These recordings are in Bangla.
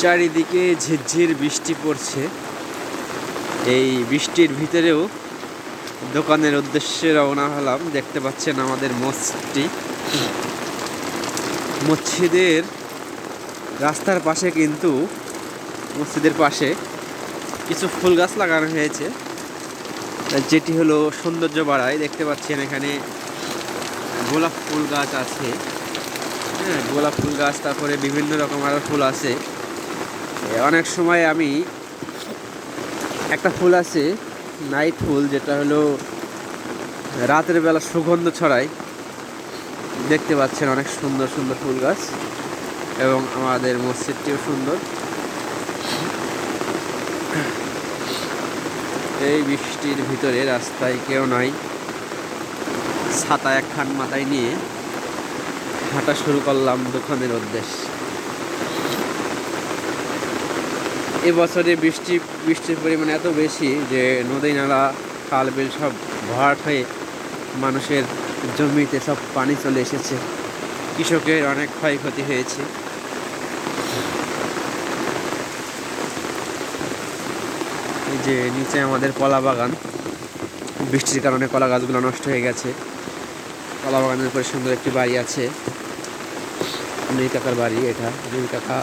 চারিদিকে ঝিরঝির বৃষ্টি পড়ছে। এই বৃষ্টির ভিতরেও দোকানের উদ্দেশ্যে রওনা হলাম। দেখতে পাচ্ছেন আমাদের মসজিদটি। মসজিদের রাস্তার পাশে কিন্তু, মসজিদের পাশে কিছু ফুল গাছ লাগানো হয়েছে। যেটি হলো সৌন্দর্য বাড়ায়। দেখতে পাচ্ছেন এখানে গোলাপ ফুল গাছ আছে। হ্যাঁ গোলাপ ফুল গাছ, তারপরে বিভিন্ন রকম আরও ফুল আছে। অনেক সময় আমি একটা ফুল আছে নাইট ফুল, যেটা হলো রাতের বেলা সুগন্ধ ছড়ায়। দেখতে পাচ্ছেন অনেক সুন্দর সুন্দর ফুল গাছ এবং আমাদের মসজিদটিও সুন্দর। এই বৃষ্টির ভিতরে রাস্তায় কেউ নাই। ছাতা একখান মাথায় নিয়ে হাঁটা শুরু করলাম দোকানের উদ্দেশ্যে। এবছরে বৃষ্টি, বৃষ্টির পরিমাণ এত বেশি যে নদী, নালা, খাল, বিল সব ভরাট হয়ে মানুষের জমিতে সব পানি চলে এসেছে। কৃষকের অনেক ক্ষয়ক্ষতি হয়েছে। এই যে নিচে আমাদের কলা বাগান, বৃষ্টির কারণে কলা গাছগুলো নষ্ট হয়ে গেছে। কলা বাগানের উপরে সুন্দর একটি বাড়ি আছে। নীল কাকার বাড়ি এটা নীল কাকা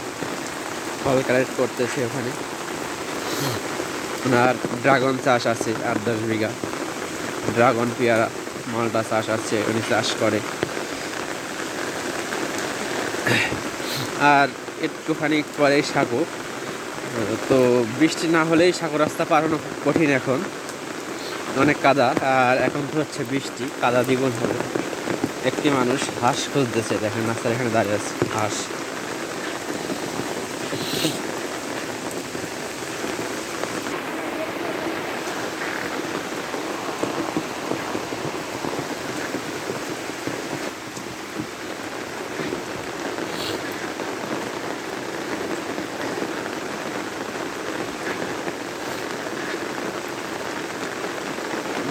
ফল কালেক্ট করতেছে ওখানে। ওনার ড্রাগন চাষ আছে আট দশ বিঘা। ড্রাগন পেয়ারা, মালটা চাষ আছে, উনি চাষ করে। আর একটুখানি পরে সাঁকো তো বৃষ্টি না হলেই সাঁকো রাস্তা পারানো কঠিন এখন। অনেক কাদা, আর এখন তো হচ্ছে বৃষ্টি, কাদা দ্বিগুণ হবে। একটি মানুষ হাঁস খুঁজতেছে, দেখেন রাস্তার এখানে দাঁড়িয়ে আছে, হাঁস।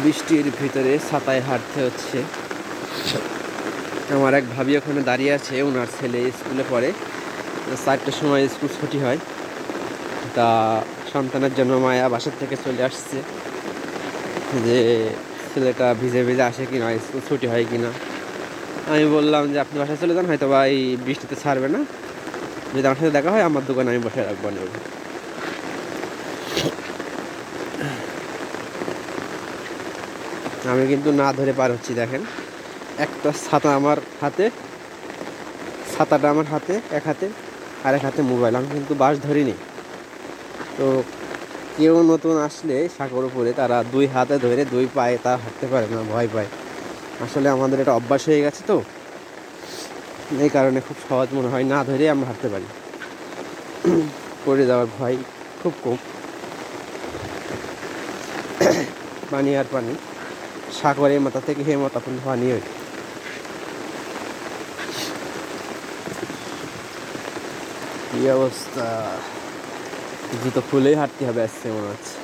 বৃষ্টির ভিতরে ছাতায় হাঁটতে হচ্ছে। আমার এক ভাবি ওখানে দাঁড়িয়ে আছে, ওনার ছেলে স্কুলে পড়ে। চারটের সময় স্কুল ছুটি হয়। তা সন্তানের জন্য মায়া বাসার থেকে চলে আসছে যে, ছেলেটা ভিজে ভিজে আসে কি না স্কুল ছুটি হয় কি না আমি বললাম যে, আপনি বাসায় চলে যান হয়তো বা এই বৃষ্টিতে ছাড়বে না। যদি আমার সাথে দেখা হয়, আমার দোকানে আমি বসে রাখব, নেব। আমি কিন্তু না ধরে পার হচ্ছি, দেখেন। একটা ছাতা আমার হাতে, ছাতাটা আমার হাতে, এক হাতে আর এক হাতে মোবাইল। আমি কিন্তু বাস ধরিনি। তো কেউ নতুন আসলে সাঁকোর উপরে, তারা দুই হাতে ধরে দুই পায়ে তা হাঁটতে পারে না, ভয় পায়। আসলে আমাদের এটা অভ্যাস হয়ে গেছে তো। এই কারণে খুব সহজ মনে হয় না ধরে আমরা হাঁটতে পারি। পড়ে যাওয়ার ভয় খুব কম। পানি আর পানি। সাগরের মাথা থেকে হে মাথা পর্যন্ত পানি হয় কি অবস্থা জুতো খুলেই হাঁটতে হবে আসছে মনে হচ্ছে